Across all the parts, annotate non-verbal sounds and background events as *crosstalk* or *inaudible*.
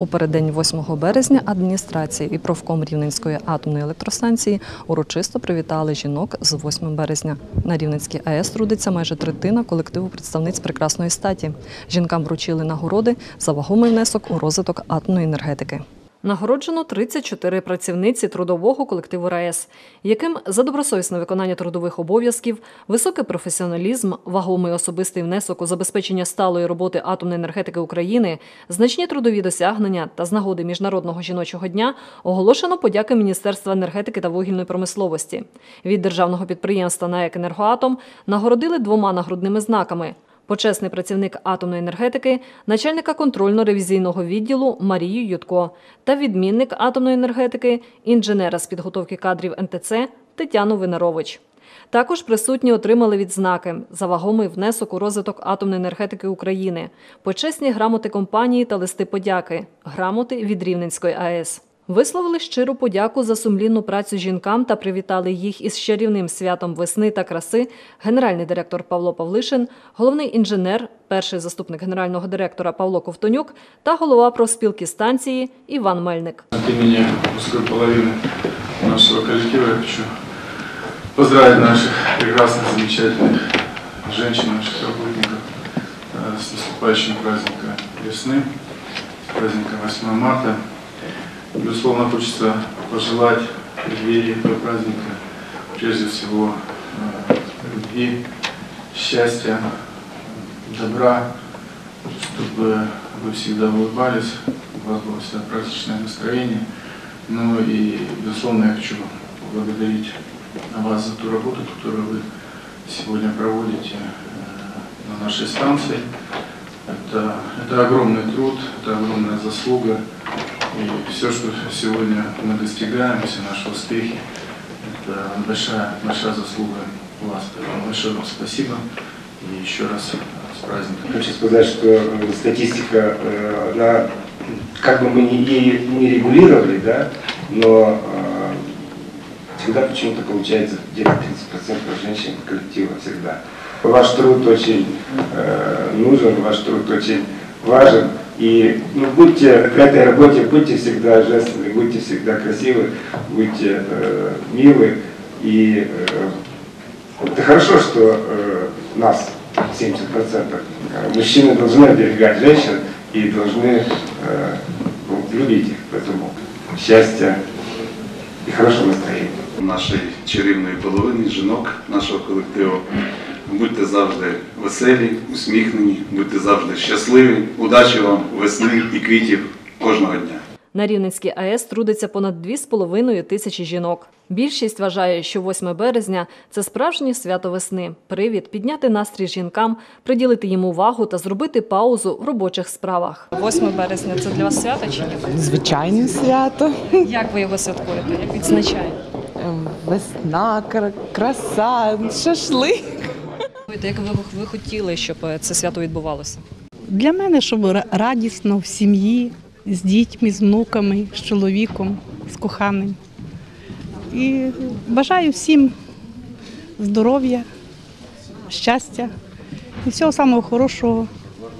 У переддень 8 березня адміністрація і профком Рівненської атомної електростанції урочисто привітали жінок з 8 березня. На Рівненській АЕС трудиться майже третина колективу представниць прекрасної статі. Жінкам вручили нагороди за вагомий внесок у розвиток атомної енергетики. Нагороджено 34 працівниці трудового колективу РаЕС, яким за добросовісне виконання трудових обов'язків, високий професіоналізм, вагомий особистий внесок у забезпечення сталої роботи атомної енергетики України, значні трудові досягнення та з нагоди Міжнародного жіночого дня оголошено подяки Міністерства енергетики та вугільної промисловості. Від державного підприємства НАЕК «Енергоатом» нагородили двома нагрудними знаками – почесний працівник атомної енергетики, начальника контрольно-ревізійного відділу Марію Ютко та відмінник атомної енергетики, інженера з підготовки кадрів НТЦ Тетяну Винарович. Також присутні отримали відзнаки за вагомий внесок у розвиток атомної енергетики України, почесні грамоти компанії та листи подяки, грамоти від Рівненської АЕС. Висловили щиру подяку за сумлінну працю жінкам та привітали їх із чарівним святом весни та краси генеральний директор Павло Павлишин, головний інженер, перший заступник генерального директора Павло Ковтонюк та голова профспілки станції Іван Мельник. От имени мужской половины нашего коллектива я хочу поздравить наших прекрасных, замечательных женщин, наших работников э, с наступающим праздником весны, с праздником 8 марта. Безусловно, хочется пожелать преддверии этого праздника прежде всего э, любви, счастья, добра, чтобы вы всегда улыбались, у вас было всегда праздничное настроение. Ну и, безусловно, я хочу поблагодарить вас за ту работу, которую вы сегодня проводите э, на нашей станции. Это, это огромный труд, это огромная заслуга. И все, что сегодня мы достигаем, все наши успехи, это большая, большая заслуга вас. Поэтому большое вам спасибо. И еще раз э, с праздником. Хочу сказать, что э, статистика, э, она, как бы мы ни, ее не регулировали, да, но всегда почему-то получается где-то 30% женщин коллектива всегда. Ваш труд очень э, нужен, ваш труд очень важен. И ну, будьте в этой работе, будьте всегда женственны, будьте всегда красивы, будьте э, милы. И э, это хорошо, что э, нас 70%. Э, Мужчины должны оберегать женщин и должны э, ну, любить их. Поэтому счастья и хорошего настроения. нашої чарівної половини жінок нашого колективу. Будьте завжди веселі, усміхнені, будьте завжди щасливі. Удачі вам, весни і квітів кожного дня. На Рівненській АЕС трудиться понад 2,5 тисячі жінок. Більшість вважає, що 8 березня це справжнє свято весни, привід підняти настрій жінкам, приділити їм увагу та зробити паузу в робочих справах. 8 березня це для вас свято чи ні? Звичайне свято. Як ви його святкуєте? Як відзначаєте? Весна, кра- краса, шашлик. Як ви, ви хотіли, щоб е, це свято відбувалося? Для мене, щоб радісно в сім'ї, з дітьми, з внуками, з чоловіком, з коханим. І бажаю всім здоров'я, щастя і всього самого хорошого.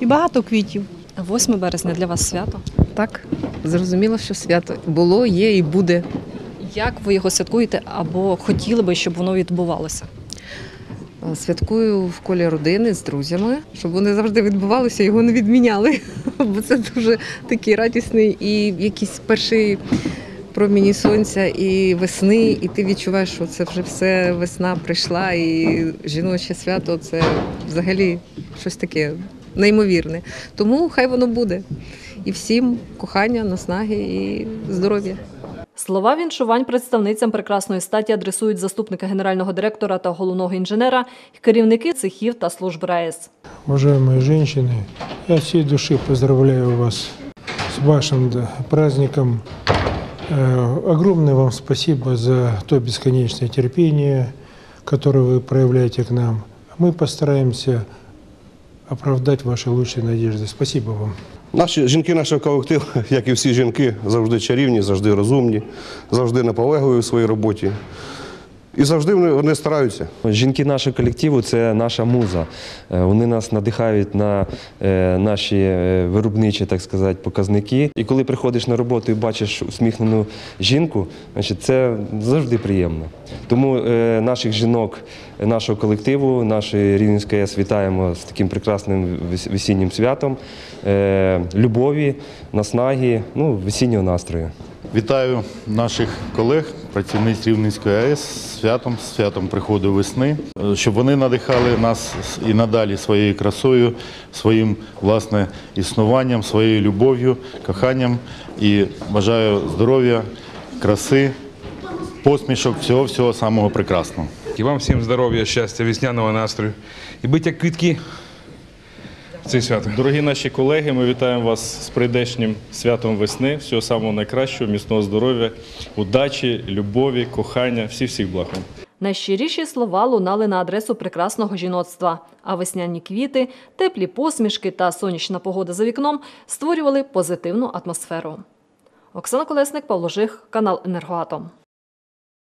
І багато квітів. 8 березня для вас свято. Так, зрозуміло, що свято було, є і буде. Як ви його святкуєте або хотіли би, щоб воно відбувалося? Е, Святкую в колі родини з друзями, щоб вони завжди відбувалися, його не відміняли. *laughs* Бо це дуже такий радісний і якийсь перший проміні сонця і весни, і ти відчуваєш, що це вже все весна прийшла, і жіноче свято це взагалі щось таке неймовірне. Тому хай воно буде. І всім кохання, наснаги і здоров'я. Слова віншувань представницям прекрасної статі адресують заступника генерального директора та головного інженера, і керівники цехів та служб РаЕС. Уважаемые женщины, я от всей души поздравляю вас с вашим да, праздником. Э, Огромное вам спасибо за то бесконечное терпение, которое вы проявляете к нам. Мы постараемся оправдать ваши лучшие надежды. Спасибо вам. Наші жінки нашого колективу, *laughs* як і всі жінки, завжди чарівні, завжди розумні, завжди наполегливі в своїй роботі. І завжди вони, стараються. Жінки нашого колективу це наша муза. Е, Вони нас надихають на е, наші е, виробничі, так сказати, показники. І коли приходиш на роботу і бачиш усміхнену жінку, значить це завжди приємно. Тому наших жінок нашого колективу, нашої Рівненської АЕС вітаємо з таким прекрасним весіннім святом, любові, наснаги, ну, весіннього настрою. Вітаю наших колег, працівниць Рівненської АЕС святом, святом приходу весни, Е, щоб вони надихали нас і надалі своєю красою, своїм власне існуванням, своєю любов'ю, коханням. І бажаю здоров'я, краси, посмішок, всього всього самого прекрасного. І вам всім здоров'я, щастя, весняного настрою. І будь як квітки в це свято. Дорогі наші колеги, ми вітаємо вас з прийдешнім святом весни. Всього самого найкращого, міцного здоров'я, удачі, любові, кохання, всіх всіх благ. Найщиріші слова лунали на адресу прекрасного жіноцтва, а весняні квіти, теплі посмішки та сонячна погода за вікном створювали позитивну атмосферу. Оксана Колесник, Павло Жих, канал Енергоатом.